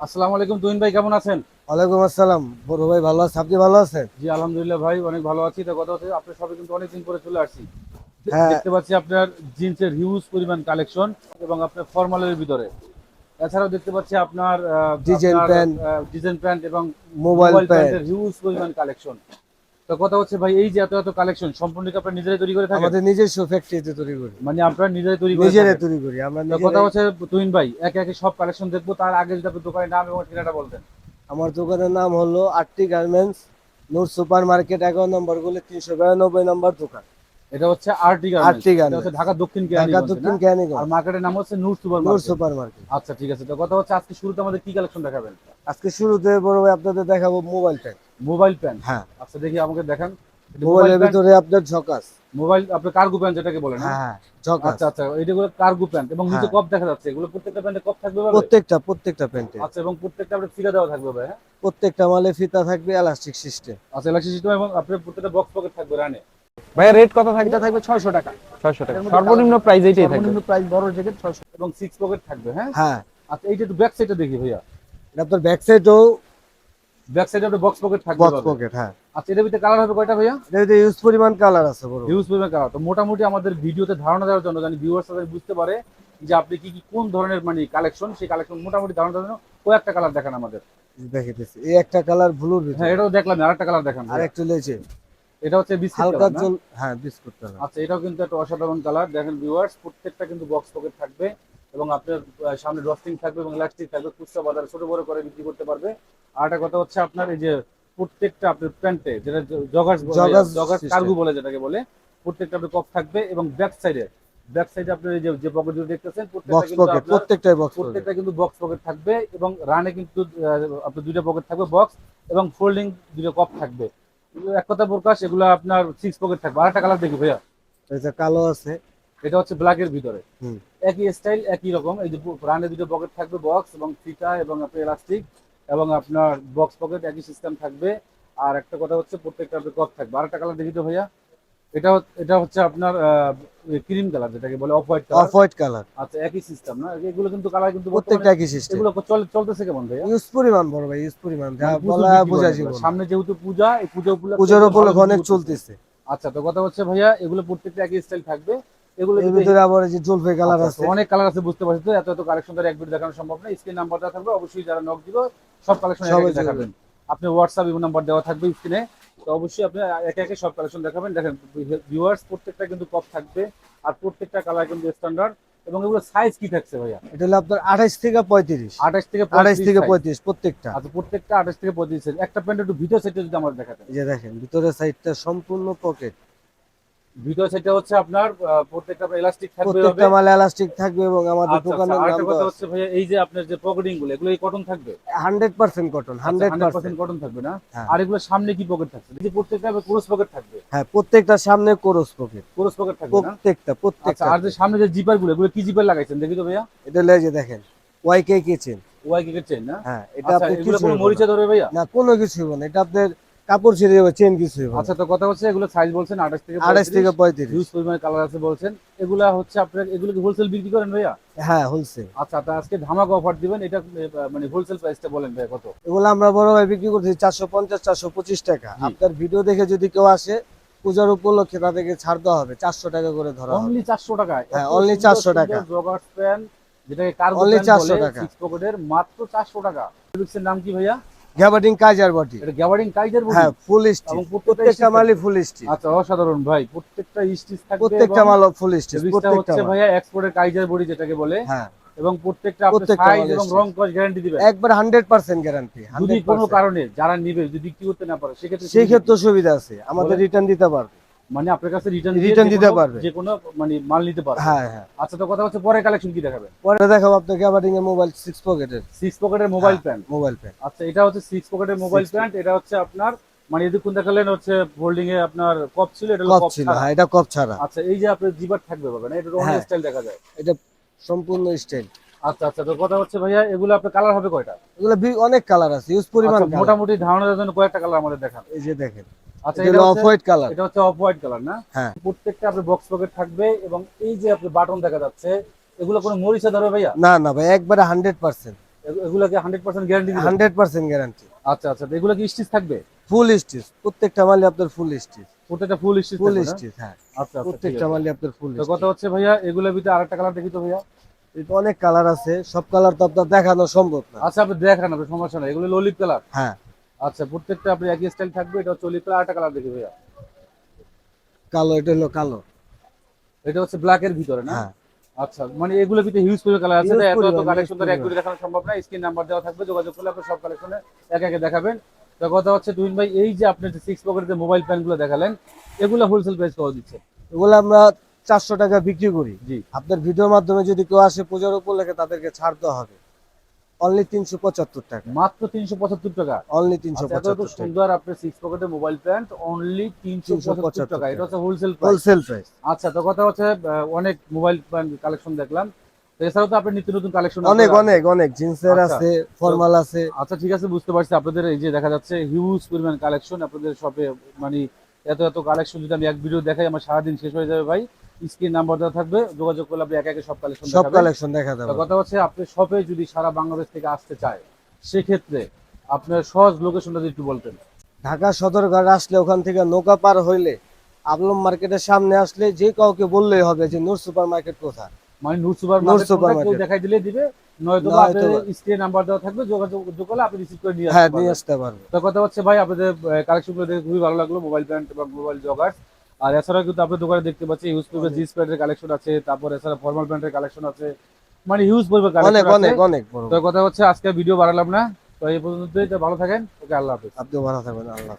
আসসালামু আলাইকুম তুহিন ভাই কেমন আছেন? ওয়ালাইকুম আসসালাম। বড় ভাই ভালো আছে? আপনি ভালো আছেন? জি আলহামদুলিল্লাহ ভাই অনেক ভালো আছি। তো কথা হচ্ছে আপনার সবাই কিন্তু অনেকদিন পরে চলে আসছি। হ্যাঁ। দেখতে পাচ্ছি আপনার জিন্সের হিউজ পরিমাণ কালেকশন এবং আপনার ফর্মালের ভিতরে। এছাড়াও দেখতে পাচ্ছি আপনার ডিজাইন প্যান্ট। ডিজাইন প্যান্ট এবং মোবাইল প্যান্টের হিউজ পরিমাণ কালেকশন তো কথা হচ্ছে ভাই এই যে এত এত কালেকশন সম্পূর্ণ কি আপনারা নিজেরাই তৈরি করে থাকেন? আমাদের নিজস্ব ফ্যাক্টরিতে তৈরি করি। মানে আপনারা নিজেরাই তৈরি করে নিজেরাই তৈরি করি আমরা কথা হচ্ছে তুহিন ভাই একে একে সব কালেকশন দেখব তার আগে যদি আপনি দোকানের নাম এবং ঠিকানাটা বলতেন। আমার দোকানের নাম হলো আটটি গার্মেন্টস নূর সুপার মার্কেট এগারো নম্বরগুলো তিনশো বিরানব্বই নম্বর দোকান। এটা হচ্ছে আরটি হচ্ছে ঢাকা দক্ষিণ ঢাকা দক্ষিণ কেরানীগঞ্জ। আর মার্কেটের নাম হচ্ছে Noor super Noor super market আচ্ছা ঠিক আছে। তো কথা হচ্ছে আজকে শুরুতে আমাদের কি কালেকশন দেখাবেন? আজকে শুরুতে বড় ভাই আপনাদের দেখাবো মোবাইল প্যান্ট মোবাইল প্যান্ট। হ্যাঁ। আচ্ছা দেখি আমাকে দেখান। মোবাইলের ভিতরে আপনার ঝকাস। মোবাইল আপনার কার্গো প্যান্ট যেটাকে বলেন হ্যাঁ? হ্যাঁ ঝকাস। আচ্ছা আচ্ছা এইগুলো কার্গো প্যান্ট এবং নিচে হ্যাঁ। কপ দেখা যাচ্ছে। এগুলো প্রত্যেকটা প্যান্টে কপ থাকবে? প্রত্যেকটা প্রত্যেকটা প্যান্টে। আচ্ছা এবং প্রত্যেকটা আপনার ফিতা দেওয়া থাকবে ভাই হ্যাঁ? প্রত্যেকটা মালে ফিতা থাকবে এলাস্টিক সিস্টেম আচ্ছা ইলেকট্রিক সিস্টেম এবং আপনার প্রত্যেকটা বক্স পকেট থাকবে রানে। ভাইয়া রেট কত থাকবে? এটা থাকবে ছয়শো টাকা। ছয়শো টাকা। সর্বনিম্ন প্রাইস এইটাই থাকবে। সর্বনিম্ন প্রাইস বড় জ্যাকেট ছয়শো। এবং সিক্স পকেট থাকবে হ্যাঁ? হ্যাঁ। আচ্ছা এইটা একটু ব্যাক সাইডে দেখি ভাইয়া। এটা আপনার ব্যাক সাইডও ব্যাক সাইডে আপনার বক্স পকেট থাকবে বক্স পকেট হ্যাঁ। আচ্ছা এটার ভিতরে কালার হবে কয়টা ভাইয়া? এটা ভিতরে ইউজ পরিমাণ কালার আছে বড়। পরিমাণ কালার তো মোটামুটি আমাদের ভিডিওতে ধারণা দেওয়ার জন্য জানি ভিউয়ার্স বুঝতে পারে যে আপনি কি কি কোন ধরনের মানে কালেকশন সেই কালেকশন মোটামুটি ধারণা দেওয়ার জন্য কয়েকটা কালার দেখান আমাদের। এই একটা কালার ব্লুর হ্যাঁ এটাও দেখলাম আরেকটা কালার দেখান আর একটু লেছে এটা হচ্ছে বিস্কিট হালকা জল হ্যাঁ বিস্কুট কালার আচ্ছা এটাও কিন্তু একটা অসাধারণ কালার দেখেন ভিউয়ার্স প্রত্যেকটা কিন্তু বক্স পকেট থাকবে। এবং আপনার সামনে ড্রস্টিং থাকবে এবং ইলাস্টিক থাকবে খুচরা বাজারে ছোট বড় করে বিক্রি করতে পারবে। আর একটা কথা হচ্ছে আপনার এই যে প্রত্যেকটা আপনার প্যান্টে যেটা জগার্স system। কার্গো বলে যেটাকে বলে প্রত্যেকটা আপনার কপ থাকবে এবং ব্যাক সাইডে ব্যাক সাইডে আপনার এই যে যে দেখতেছেন প্রত্যেকটা পকেট আপনার প্রত্যেকটাই বক্স প্রত্যেকটা কিন্তু বক্স পকেট থাকবে এবং রানে কিন্তু আপনার দুইটা পকেট থাকবে বক্স এবং ফোল্ডিং দুটো কপ থাকবে। এক কথা প্রকাশ এগুলো আপনার সিক্স পকেট থাকবে। আরেকটা কালার দেখি ভাইয়া। কালো আছে। এটা হচ্ছে ব্ল্যাকের ভিতরে। একই স্টাইল একই রকম। এই যে রানে দুটো পকেট থাকবে বক্স এবং ফিতা এবং আপনার এলাস্টিক এবং আপনার বক্স পকেট একই সিস্টেম থাকবে। আর একটা কথা হচ্ছে প্রত্যেকটা আপনার কপ থাকবে। আরেকটা কালার দেখি তো ভাইয়া। এটা এটা হচ্ছে আপনার ক্রিম কালার যেটাকে বলে off white colour off white colour আচ্ছা একই সিস্টেম না? এগুলো কিন্তু কালার কিন্তু প্রত্যেকটা একই সিস্টেম এগুলো চল চলতেছে কেমন ভাইয়া? ইউজ পরিমাণ বড় ভাই ইউজ পরিমাণ। যা মানে বলা বোঝা জীবন। সামনে যেহেতু পূজা এই পূজা উপলক্ষে পূজার উপলক্ষে অনেক চলতেছে। আচ্ছা তো কথা হচ্ছে ভাইয়া এগুলো প্রত্যেকটা একই স্টাইল থাকবে। এগুলো ভিতরে আবার যে কালার আচ্ছা, আছে। অনেক কালার আছে বুঝতে পারছি তো? এত এত কালেকশন ধরে এক ভিডিও দেখানো সম্ভব না। স্ক্রিন নাম্বারটা থাকবে অবশ্যই যারা নক দিব সব কালেকশন একে দেখাবেন। আপনি হোয়াটসঅ্যাপ ইমো নাম্বার দেওয়া থাকবে স্ক্রিনে তো অবশ্যই আপনি একে একে সব কালেকশন দেখাবেন। দেখেন ভিউয়ার্স প্রত্যেকটা কিন্তু কপ থাকবে আর প্রত্যেকটা কালার কিন্তু স্ট্যান্ডার্ড এবং এগুলো সাইজ কি থাকছে ভাইয়া? এটা হলো আপনার আঠাইশ থেকে পঁয়ত্রিশ। আঠাশ থেকে আঠাইশ থেকে size। পঁয়ত্রিশ প্রত্যেকটা। আচ্ছা প্রত্যেকটা আঠাশ থেকে পঁয়ত্রিশ size। একটা প্যান্ট একটু ভিডিও সেটে যদি আমরা দেখাতেন এই যে দেখেন ভিতরের সাইডটা সম্পূর্ণ পকেট ভিডিও সেটে হচ্ছে আপনার প্রত্যেকটা এলাস্টিক থাকবে প্রত্যেকটা মালে এলাস্টিক থাকবে এবং আমাদের আচ্ছা, আচ্ছা, দোকানের নাম কথা হচ্ছে ভাইয়া এই যে আপনার যে পকেটিংগুলো এগুলো কটন থাকবে? Hundred percent cotton hundred hundred percent cotton থাকবে না? হ্যাঁ। আর এগুলো সামনে কি পকেট থাকবে এই যে প্রত্যেকটা ক্রস পকেট থাকবে? হ্যাঁ প্রত্যেকটা সামনে কোরস পকেট ক্রস পকেট থাকবে না? প্রত্যেকটা আচ্ছা প্রত্যেকটা আর যে সামনে যে জিপারগুলো এগুলো কি জিপার লাগাইছেন? দেখি তো ভাইয়া। এটা লেজে দেখেন Y K K chain Y কেকের চেন না? হ্যাঁ এটা আচ্ছা আপনি কিছু মরিচা না। ধরবে ভাইয়া? না কোনো কিছু না। এটা আপনার কাপড় ছিঁড়ে যাবে চেন কিছু আচ্ছা তো কথা হচ্ছে এগুলো সাইজ বলছেন আঠাশ থেকে আঠাশ থেকে পঁয়ত্রিশ। হিউজ পরিমাণে কালার আছে বলছেন। এগুলা হচ্ছে আপনার এগুলো কি হোলসেল বিক্রি করেন ভাইয়া? হ্যাঁ হোলসেল আচ্ছা তা আজকে ধামাকা অফার দিবেন। এটা মানে হোলসেল প্রাইসটা বলেন ভাইয়া কত? এগুলো আমরা বড় ভাই বিক্রি করছি চারশো পঞ্চাশ চারশো পঁচিশ টাকা। আপনার ভিডিও দেখে যদি কেউ আসে পূজার উপলক্ষে তাদেরকে ছাড় দেওয়া হবে চারশো টাকা করে ধরা অনলি চারশো টাকা। হ্যাঁ, অনলি চারশো টাকা। জগার্স প্যান্ট যেটাকে কার্গো প্যান্ট 400 বলে। সিক্স পকেটের মাত্র চারশো টাকা। নাম কি ভাইয়া? গ্যাবার্ডিং কাইজার বটি এটা গ্যাবার্ডিং কাইজার বডি? হ্যাঁ ফুল স্টিচ প্রত্যেকটা মালই ফুল স্টিচ আচ্ছা অসাধারণ ভাই প্রত্যেকটা স্টিচ থাকবে প্রত্যেকটা মাল ফুল স্টিচ প্রত্যেকটা হচ্ছে। ভাইয়া এক্সপোর্টের কাইজার বডি যেটাকে বলে। হ্যাঁ। এবং প্রত্যেকটা প্রত্যেকটা সাইজ এবং রং কস গ্যারান্টি দিবেন। একবার হান্ড্রেড পার্সেন্ট গ্যারান্টি যদি কোনো কারণে যারা নেবে যদি বিক্রি করতে না পারে সেক্ষেত্রে সেক্ষেত্রে সুবিধা আছে। আমাদের রিটার্ন দিতে পারবে। মানে আপনার কাছে রিটার্ন Return দিতে পারবে। যে কোনো মানে মাল নিতে পারবে। হ্যাঁ হ্যাঁ। আচ্ছা তো কথা হচ্ছে পরে কালেকশন কি দেখাবেন? পরে দেখাবো গ্যাবার্ডিং এর মোবাইল সিক্স পকেটের সিক্স পকেটের মোবাইল প্যান্ট মোবাইল প্যান আচ্ছা এটা হচ্ছে সিক্স পকেটের মোবাইল প্যান্ট এটা হচ্ছে আপনার মানে এদিকে দেখালেন হচ্ছে ফোল্ডিং এ আপনার কপ ছিল এটা কপ ছিল। হ্যাঁ এটা কপ ছাড়া। আচ্ছা এই যে আপনার জিবার থাকবে পাবেন এটা হ্যাঁ। স্টাইল দেখা যায়। এটা সম্পূর্ণ স্টাইল আচ্ছা আচ্ছা তো কথা হচ্ছে ভাইয়া এগুলো আপনার কালার হবে কয়টা? এগুলো অনেক কালার আছে ইউজ পরিমাণ আচ্ছা, মোটামুটি ধারণা দেওয়ার জন্য কয়েকটা কালার আমাদের দেখান। এই যে দেখেন। আচ্ছা এটা এটা অফ হোয়াইট কালার এটা হচ্ছে অফ হোয়াইট কালার না? হ্যাঁ। প্রত্যেকটা আপনার বক্স পকেট থাকবে এবং এই যে আপনার বাটন দেখা যাচ্ছে এগুলো কোনো মরিচা ধরবে ভাইয়া? না না ভাই একবারে হান্ড্রেড পার্সেন্ট এগু- এগুলো কি গ্যারান্টি হান্ড্রেড পার্সেন্ট গ্যারান্টি আচ্ছা আচ্ছা এগুলো কি স্টিচ থাকবে? ফুল স্টিচ প্রত্যেকটা মালে আপনার ফুল স্টিচ প্রত্যেকটা ফুল স্টিচ ফুল স্টিচ হ্যাঁ। আচ্ছা আচ্ছা প্রত্যেকটা। মালে আপনার ফুল তো কথা হচ্ছে ভাইয়া এগুলোর ভিতরে আরেকটা কালার দেখি তো ভাইয়া। এটা অনেক কালার আছে সব কালার তো আপনার দেখানো সম্ভব না। আচ্ছা আপনি দেখান সমস্যা নাই। এগুলো ললিপ কালার হ্যাঁ। আচ্ছা প্রত্যেকটা আপনি একই স্টাইল থাকবে? এটা অলিভ কালার আরেকটা কালার দেখি ভাইয়া। কালো এটা হলো কালো। এটা হচ্ছে ব্ল্যাক এর ভিতরে না? হ্যাঁ। আচ্ছা মানে এগুলোর ভিতরে হিউজ পরিমাণ কালার আছে। এত এত কালেকশন তো এক। করে দেখানো সম্ভব না। স্ক্রিন নাম্বার দেওয়া থাকবে যোগাযোগ করলে আপনি সব কালেকশনে এক একে দেখাবেন। তো কথা হচ্ছে তুহিন ভাই এই যে আপনি যে সিক্স পকেটের যে মোবাইল প্যানগুলো দেখালেন এগুলো হোলসেল প্রাইস কত দিচ্ছে? এগুলো আমরা চারশো টাকা বিক্রি করি। জি। আপনার ভিডিওর মাধ্যমে যদি কেউ আসে পূজার উপর উপলক্ষে তাদেরকে ছাড় দেওয়া হবে। অনলি তিনশো পঁচাত্তর টাকা। মাত্র তিনশো পঁচাত্তর টাকা? অনলি তিনশো আচ্ছা, টাকা। সুন্দর আপনার সিক্স পকেটের মোবাইল প্যান্ট অনলি তিনশো পঁচাত্তর 375 টাকা। এটা হচ্ছে হোলসেল প্রাইস হোলসেল প্রাইস আচ্ছা তো কথা হচ্ছে অনেক মোবাইল প্যান্ট কালেকশন দেখলাম। এছাড়াও তো আপনি নিত্য নতুন কালেকশন অনেক অনেক অনেক। জিন্সের আচ্ছা। আছে ফর্মাল আছে। আচ্ছা ঠিক আছে বুঝতে পারছি। আপনাদের এই যে দেখা যাচ্ছে হিউজ পরিমাণ কালেকশন আপনাদের শপে মানে এত এত কালেকশন যদি আমি এক ভিডিও দেখাই আমার সারাদিন শেষ হয়ে যাবে ভাই। স্ক্রিন নাম্বার দেওয়া থাকবে যোগাযোগ করলে আপনি একে একে সব কালেকশন সব কালেকশন দেখা যাবে কথা হচ্ছে আপনি শপে যদি সারা বাংলাদেশ থেকে আসতে চায় সেক্ষেত্রে আপনার সহজ লোকেশনটা যদি একটু বলতেন। ঢাকা সদরঘাট আসলে ওখান থেকে নৌকা পার হইলে আবলম মার্কেটের সামনে আসলে যে কাউকে বললেই হবে যে নূর সুপার মার্কেট কোথায়? মানে নূর সুপার মার্কেট সুপার। দেখাই দিলে দিবে নয়তো আপনার স্ক্রিন নাম্বার দেওয়া থাকবে যোগাযোগ করলে আপনি রিসিভ করে নিয়ে হ্যাঁ আসতে পারবেন। পারবে। তো কথা হচ্ছে ভাই আপনাদের কালেকশনগুলো দেখে খুবই ভালো লাগল মোবাইল প্যান্ট এবং মোবাইল জগার্স আর এছাড়াও কিন্তু আপনার দোকানে দেখতে পাচ্ছি হিউজ পরিমাণ জিন্স প্যান্টের কালেকশন আছে তারপর এছাড়া ফর্মাল প্যান্টের কালেকশন আছে মানে হিউজ পরিমাণ অনেক কালেকশন অনেক অনেক তো কথা হচ্ছে আজকে ভিডিও বাড়ালাম না। তো এই পর্যন্তই তো ভালো থাকেন। ওকে আল্লাহ হাফেজ। আপনিও ভালো থাকবেন আল্লাহ।